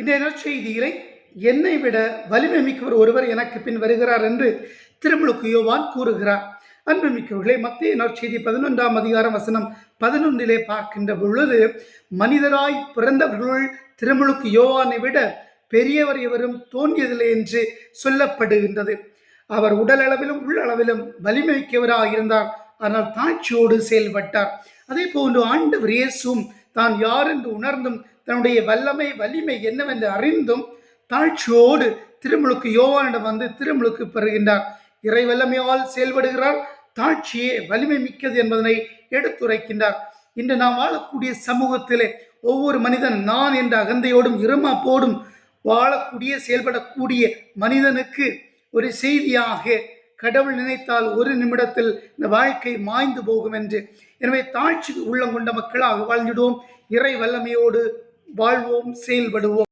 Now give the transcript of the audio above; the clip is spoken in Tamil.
இன்றைய நற்செய்தியிலே என்னை விட வலிமை மிக்கவர் ஒருவர் எனக்கு பின் வருகிறார் என்று திருமுழுக்கு யோவான் கூறுகிறார். அன்புமிக்கவர்களே மத்திய நற்செய்தி பதினொன்றாம் அதிகாரம் வசனம் பதினொன்றிலே பார்க்கின்ற பொழுது மனிதராய் பிறந்தவர்களுள் திருமுழுக்கு யோவானை விட பெரியவர் எவரும் தோன்றியதில்லை என்று சொல்லப்படுகின்றது. அவர் உடல் அளவிலும் உள்ளளவிலும் வலிமை மிக்கவராக இருந்தார் ஆனால் தாட்சியோடு செயல்பட்டார். அதே போன்று ஆண்டவர் இயேசும் தான் யார் என்று உணர்ந்தும் தன்னுடைய வல்லமை வலிமை என்னவென்று அறிந்தும் தாழ்ச்சியோடு திருமுழுக்கு யோவானிடம் வந்து திருமுழுக்கு பெறுகின்றார். இறை வல்லமையால் செயல்படுகிறார் தாழ்ச்சியே வலிமை மிக்கது என்பதனை எடுத்துரைக்கின்றார். இன்று நாம் வாழக்கூடிய சமூகத்திலே ஒவ்வொரு மனிதன் நான் என்ற அகந்தையோடும் இருமாப்போடும் வாழக்கூடிய செயல்படக்கூடிய மனிதனுக்கு ஒரு செய்தியாக கடவுள் நினைத்தால் ஒரு நிமிடத்தில் இந்த வாழ்க்கை மாய்ந்து போகும் என்று. எனவே தாழ்ச்சி உள்ளம் கொண்ட மக்களாக வாழ்ந்திடுவோம். இறை வல்லமையோடு வாழ்வோம் செயல்படுவோம்.